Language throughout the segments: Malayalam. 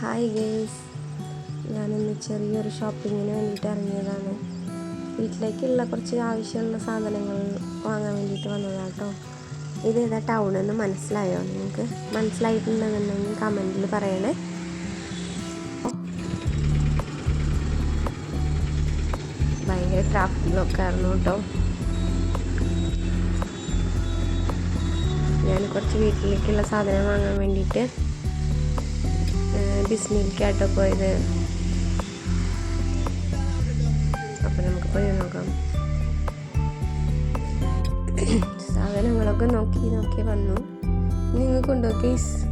ഹായ് ഗേസ് ഞാനിന്ന് ചെറിയൊരു ഷോപ്പിങ്ങിന് വേണ്ടിയിട്ട് ഇറങ്ങിയതാണ്. വീട്ടിലേക്കുള്ള കുറച്ച് ആവശ്യമുള്ള സാധനങ്ങൾ വാങ്ങാൻ വേണ്ടിയിട്ട് വന്നതാണ് കേട്ടോ ഇത് ഏതാ ടൗൺ എന്ന് മനസ്സിലായോ? നിങ്ങൾക്ക് മനസ്സിലായിട്ടുണ്ടെന്നുണ്ടെങ്കിൽ കമന്റിൽ പറയണേ. ഭയങ്കര ട്രാഫിക്കിലൊക്കെ ആയിരുന്നു കേട്ടോ ഞാൻ കുറച്ച് വീട്ടിലേക്കുള്ള സാധനം വാങ്ങാൻ വേണ്ടിയിട്ട് ബിസ്മിൽക്കാട്ടോ പോയത്. അപ്പം നമുക്ക് പോയി നോക്കാം. സാധനങ്ങളൊക്കെ നോക്കി നോക്കി വന്നു. നിങ്ങൾക്കുണ്ടോ കേസ്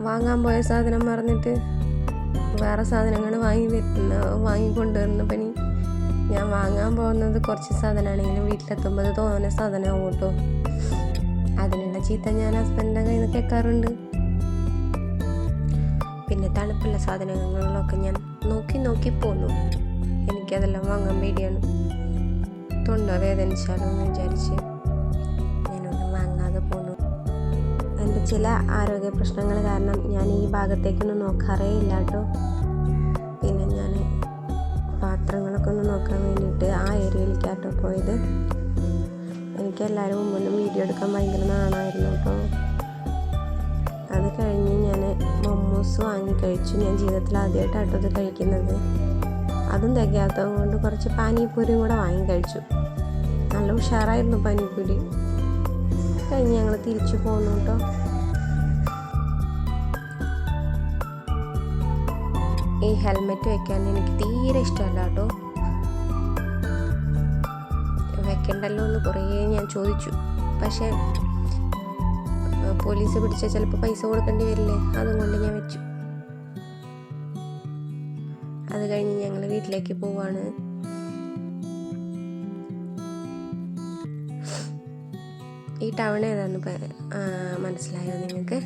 വാങ്ങാൻ പോയ സാധനം മറന്നിട്ട് വേറെ സാധനങ്ങൾ വാങ്ങി വരുന്ന വാങ്ങിക്കൊണ്ടുവരുന്ന പണി. ഞാൻ വാങ്ങാൻ പോകുന്നത് കുറച്ച് സാധനമാണെങ്കിലും വീട്ടിലെത്തുമ്പോൾ തോന്നുന്ന സാധനമാവും കേട്ടോ. അതിനുള്ള ചീത്ത ഞാൻ ഹസ്ബൻഡിന്റെ കയ്യിൽ നിന്ന് കേൾക്കാറുണ്ട്. തണുപ്പുള്ള സാധനങ്ങളിലൊക്കെ ഞാൻ നോക്കി നോക്കി പോന്നു. എനിക്കതെല്ലാം വാങ്ങാൻ പേടിയാണ്. തൊണ്ട വേദനിച്ചാലോ എന്ന് വിചാരിച്ച് ഞാനൊന്നും വാങ്ങാതെ പോന്നു. എന്റെ ചില ആരോഗ്യ പ്രശ്നങ്ങൾ കാരണം ഞാൻ ഈ ഭാഗത്തേക്കൊന്നും നോക്കാറേ ഇല്ല കേട്ടോ. പിന്നെ ഞാൻ പാത്രങ്ങളൊക്കെ ഒന്ന് നോക്കാൻ വേണ്ടിയിട്ട് ആ ഏരിയയിലേക്കാട്ടോ പോയത്. എനിക്ക് എല്ലാവരും മുമ്പിലും വീഡിയോ എടുക്കാൻ ഭയങ്കര നാണായിരുന്നു കേട്ടോ. അത് കഴിഞ്ഞ് ഞാൻ മൊമ്മൂസ് വാങ്ങി കഴിച്ചു. ഞാൻ ജീവിതത്തിൽ ആദ്യമായിട്ടാട്ടോ ഇത് കഴിക്കുന്നത്. അതും തികയാത്തത് കൊണ്ട് കുറച്ച് പാനിപ്പൂരിയും കൂടെ വാങ്ങി കഴിച്ചു. നല്ല ഉഷാറായിരുന്നു പാനിപ്പൂരി കഴിഞ്ഞ് ഞങ്ങൾ തിരിച്ചു പോന്നു കേട്ടോ ഈ ഹെൽമെറ്റ് വെക്കാൻ എനിക്ക് തീരെ ഇഷ്ടമല്ല കേട്ടോ വെക്കണ്ടല്ലോ എന്ന് കുറേ ഞാൻ ചോദിച്ചു. പക്ഷേ പോലീസ് പിടിച്ചാൽ ചിലപ്പോൾ പൈസ കൊടുക്കേണ്ടി വരില്ലേ? അതും കൊണ്ട് ഞാൻ വെച്ചു. അത് കഴിഞ്ഞ് ഞങ്ങൾ വീട്ടിലേക്ക് പോവാണ്. ഈ ടൗൺ ഏതാന്ന് മനസ്സിലായോ നിങ്ങൾക്ക്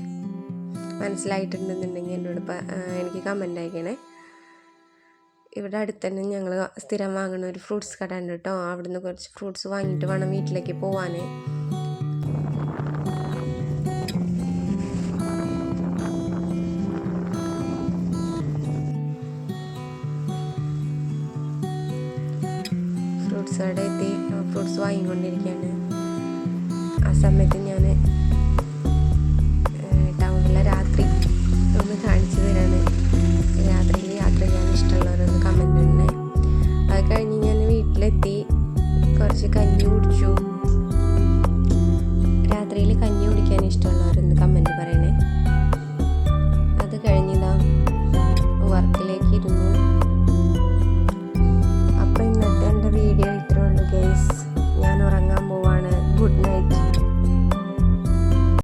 മനസ്സിലായിട്ടുണ്ടെന്നുണ്ടെങ്കിൽ എന്നോട് എനിക്ക് കമന്റ് അയക്കണേ. ഇവിടെ അടുത്ത് തന്നെ ഞങ്ങൾ സ്ഥിരം വാങ്ങുന്ന ഒരു ഫ്രൂട്ട്സ് കട ഉണ്ട് കേട്ടോ. അവിടുന്ന് കുറച്ച് ഫ്രൂട്ട്സ് വാങ്ങിയിട്ട് വേണം വീട്ടിലേക്ക് പോവാൻ ഫ്രൂട്ട്സ് കട എത്തി ഫ്രൂട്ട്സ് വാങ്ങിക്കൊണ്ടിരിക്കുകയാണ്. ആ സമയത്ത് ഞാൻ